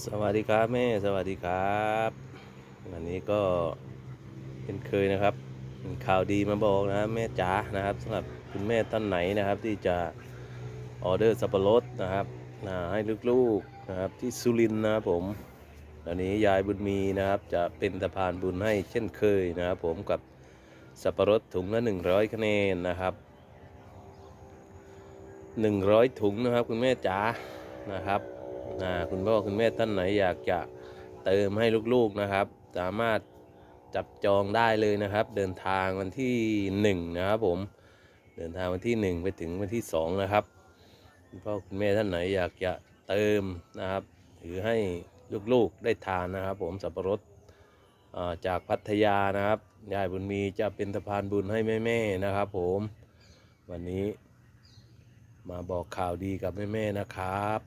สวัสดีครับแม่สวัสดีครับ วันนี้ก็เป็นเคยนะครับข่าวดีมาบอกนะแม่จ๋านะครับสำหรับคุณแม่ท่านไหนนะครับ ที่จะออเดอร์สับปะรดนะครับนะให้ลูกๆนะครับที่สุรินทร์นะครับผมตอนนี้ยายบุญมีนะครับ จะเป็นสะพานบุญให้เช่นเคยนะครับ ผมกับสับปะรดถุงละ100คะแนนนะครับ100 ถุงนะครับคุณแม่จ๋านะครับ นะคุณพ่อคุณแม่ท่านไหนอยากจะเติมให้ลูกๆนะครับ สามารถจับจองได้เลยนะครับ เดินทางวันที่1นะครับผมเดินทางวันที่ 1 ไปถึงวันที่ 2 นะครับคุณพ่อคุณแม่ท่านไหนอยากจะเติมนะครับหรือให้ลูกๆได้ทานนะครับ ผมสับปะรดจากพัทยานะครับยายบุญมีจะเป็นสะพานบุญให้แม่ๆนะครับ ผม วันนี้มาบอกข่าวดีกับแม่ๆนะครับ